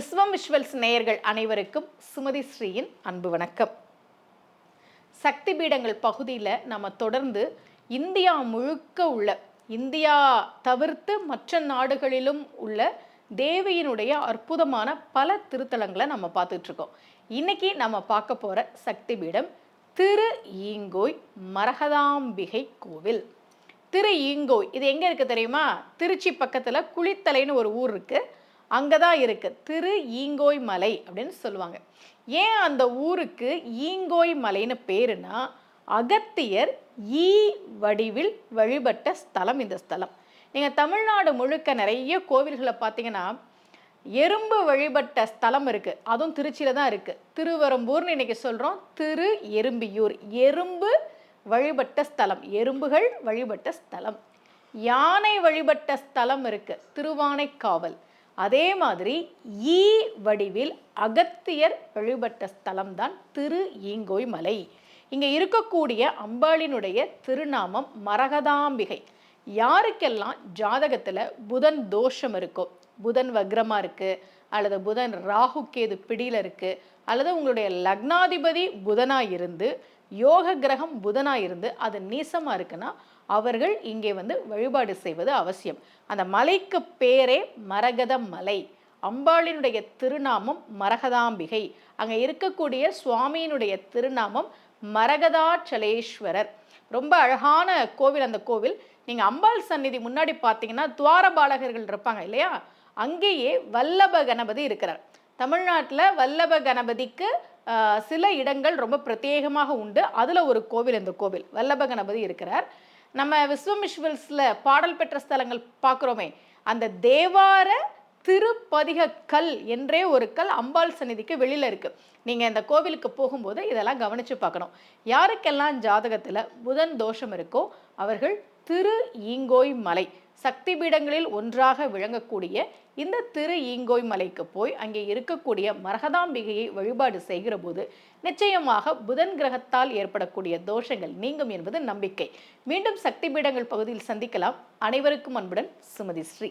விஸ்வம் விஸ்வல்ஸ் நேயர்கள் அனைவருக்கும் சுமதி ஸ்ரீயின் அன்பு வணக்கம். சக்தி பீடங்கள் பகுதியில் நம்ம தொடர்ந்து இந்தியா முழுக்க உள்ள இந்தியா தவிர்த்து மற்ற நாடுகளிலும் உள்ள தேவியினுடைய அற்புதமான பல திருத்தலங்களை நம்ம பார்த்துட்ருக்கோம். இன்றைக்கி இன்னைக்கு நம்ம பார்க்க போகிற சக்தி பீடம் திரு ஈங்கோய் மரகதாம்பிகை கோவில். திரு ஈங்கோய் இது எங்கே இருக்குது தெரியுமா? திருச்சி பக்கத்தில் குளித்தலைன்னு ஒரு ஊர் இருக்கு. அங்கே தான் இருக்குது திரு ஈங்கோய் மலை அப்படின்னு சொல்லுவாங்க. ஏன் அந்த ஊருக்கு ஈங்கோய் மலைன்னு பேருனா அகத்தியர் ஈ வடிவில் வழிபட்ட ஸ்தலம் இந்த ஸ்தலம். நீங்கள் தமிழ்நாடு முழுக்க நிறைய கோவில்களை பார்த்தீங்கன்னா எறும்பு வழிபட்ட ஸ்தலம் இருக்குது அதுவும் திருச்சியில் தான் இருக்குது திருவரம்பூர்னு இன்றைக்கி சொல்கிறோம் திரு எறும்பியூர். எறும்பு வழிபட்ட ஸ்தலம். எறும்புகள் வழிபட்ட ஸ்தலம். யானை வழிபட்ட ஸ்தலம் இருக்குது திருவானைக்காவல். அதே மாதிரி ஈ வடிவில் அகத்தியர் வழிபட்ட ஸ்தலம் தான் திரு ஈங்கோய் மலை. இங்கே இருக்கக்கூடிய அம்பாளினுடைய திருநாமம் மரகதாம்பிகை. யாருக்கெல்லாம் ஜாதகத்தில் புதன் தோஷம் இருக்கோ புதன் வக்ரமாக இருக்குது அல்லது புதன் ராகு கேது இருக்குது அல்லது உங்களுடைய லக்னாதிபதி புதனா இருந்து யோக கிரகம் புதனா இருந்து அது நீசமாக இருக்குன்னா அவர்கள் இங்கே வந்து வழிபாடு செய்வது அவசியம். அந்த மலைக்கு பேரே மரகத மலை. அம்பாளினுடைய திருநாமம் மரகதாம்பிகை. அங்கே இருக்கக்கூடிய சுவாமியினுடைய திருநாமம் மரகதாச்சலேஸ்வரர். ரொம்ப அழகான கோவில் அந்த கோவில். நீங்கள் அம்பாள் சந்நிதி முன்னாடி பார்த்தீங்கன்னா துவாரபாலகர்கள் இருப்பாங்க இல்லையா? அங்கேயே வல்லப கணபதி இருக்கிறார். தமிழ்நாட்டில் வல்லப கணபதிக்கு சில இடங்கள் ரொம்ப பிரத்யேகமாக உண்டு. அதில் ஒரு கோவில் இந்த கோவில். வல்லப கணபதி இருக்கிறார். நம்ம விஸ்வமிஷ்வல்ஸில் பாடல் பெற்ற ஸ்தலங்கள் பார்க்குறோமே அந்த தேவார திருப்பதிக கல் என்றே ஒரு கல் அம்பாள் சந்நிதிக்கு வெளியில் இருக்குது நீங்கள் இந்த கோவிலுக்கு போகும்போது இதெல்லாம் கவனித்து பார்க்கணும். யாருக்கெல்லாம் ஜாதகத்தில் புதன் தோஷம் இருக்கோ அவர்கள் திரு ஈங்கோய் மலை சக்தி பீடங்களில் ஒன்றாக விளங்கக்கூடிய இந்த திரு ஈங்கோய் மலைக்கு போய் அங்கே இருக்கக்கூடிய மரகதாம்பிகையை வழிபாடு செய்கிற போது நிச்சயமாக புதன் கிரகத்தால் ஏற்படக்கூடிய தோஷங்கள் நீங்கும் என்பது நம்பிக்கை. மீண்டும் சக்தி பீடங்கள் பகுதியில் சந்திக்கலாம். அனைவருக்கும் அன்புடன் சுமதி ஸ்ரீ.